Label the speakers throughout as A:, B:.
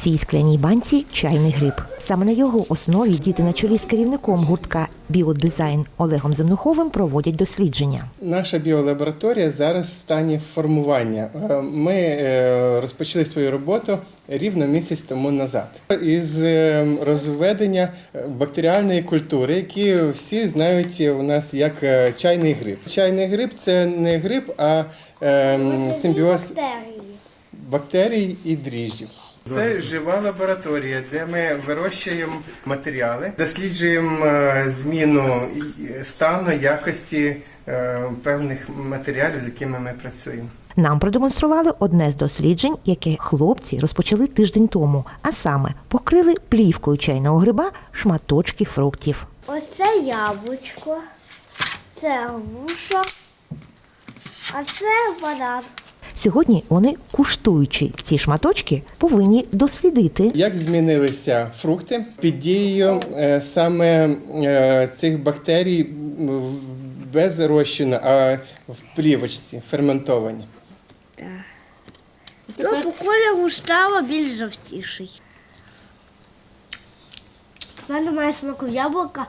A: цій скляній банці чайний гриб. Саме на його основі діти на чолі з керівником гуртка Біодизайн Олегом Земнуховим проводять дослідження.
B: Наша біолабораторія зараз в стані формування. Е, Ми е, розпочали свою роботу рівно місяць тому назад із е, розведення бактеріальної культури, які всі знають у нас як чайний гриб. Чайний гриб це не гриб, а е, симбіоз бактерій і дріжджів. Це жива лабораторія, де ми вирощуємо матеріали, досліджуємо е, зміну стану якості е, певних матеріалів, з якими ми працюємо.
A: Нам продемонстрували одне з досліджень, яке хлопці розпочали тиждень тому, а саме покрили плівкою чайного гриба шматочки фруктів.
C: Оце яблучко, це груша, а це банан.
A: Сьогодні вони, куштуючи ці шматочки, повинні дослідити,
B: Як змінилися фрукти під дією е, саме е, цих бактерій без розчину, а в плівочці ферментовані?
C: Ну, по кольору стало більш жовтіший. В мене має смаку яблука.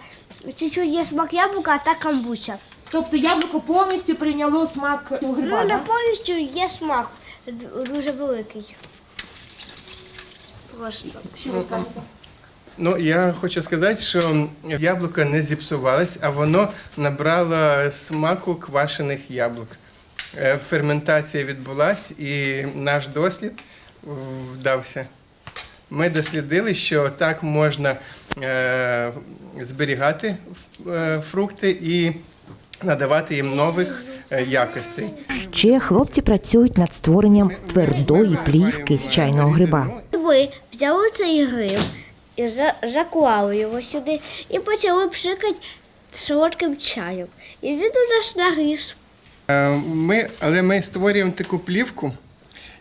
C: Чуть-чуть є смак яблука, а та камбуча.
D: Тобто яблуко повністю прийняло смак у
C: Ну,
D: гриба,
C: не повністю є смак дуже великий. Просто.
D: Що ви скажете?
B: Ну, я хочу сказати, що яблуко не зіпсувалось, а воно набрало смаку квашених яблук. Е, Ферментація відбулась і наш дослід вдався. Ми дослідили, що так можна е, зберігати е, фрукти і надавати їм нових е, якостей.
A: ще хлопці працюють над створенням твердої плівки з чайного гриба.
C: Ви взяли цей гриб і заклали його сюди і почали пшикати солодким чаєм. І він у нас нагріз.
B: Е, Ми, але ми створюємо таку плівку,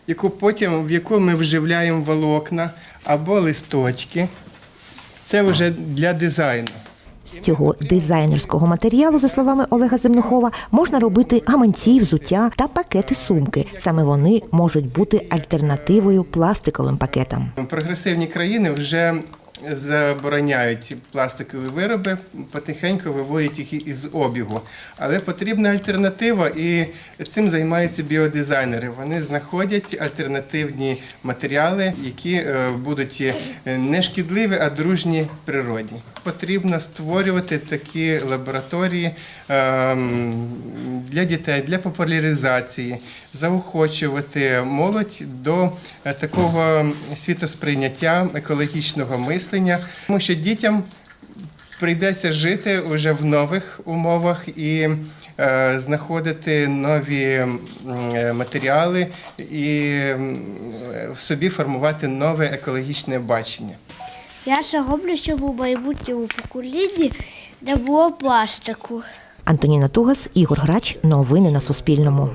B: яку потім, в яку ми вживляємо волокна або листочки. Це вже для дизайну.
A: З цього дизайнерського матеріалу, за словами Олега Земнухова, можна робити гаманці, взуття та пакети сумки. Саме вони можуть бути альтернативою пластиковим пакетам.
B: Прогресивні країни вже забороняють пластикові вироби, потихеньку виводять їх із обігу. Але потрібна альтернатива, і цим займаються біодизайнери. Вони знаходять альтернативні матеріали, які е, будуть е, не шкідливі, а дружні природі. Потрібно створювати такі лабораторії ем, для дітей, для популяризації, заохочувати молодь до е, такого світосприйняття екологічного мислення, тому що дітям прийдеться жити вже в нових умовах і е, знаходити нові е, матеріали і в собі формувати нове екологічне бачення.
C: Я це роблю, щоб у майбутньому поколінні не було пластику.
A: Антоніна Тугас, Ігор Грач. Новини на Суспільному.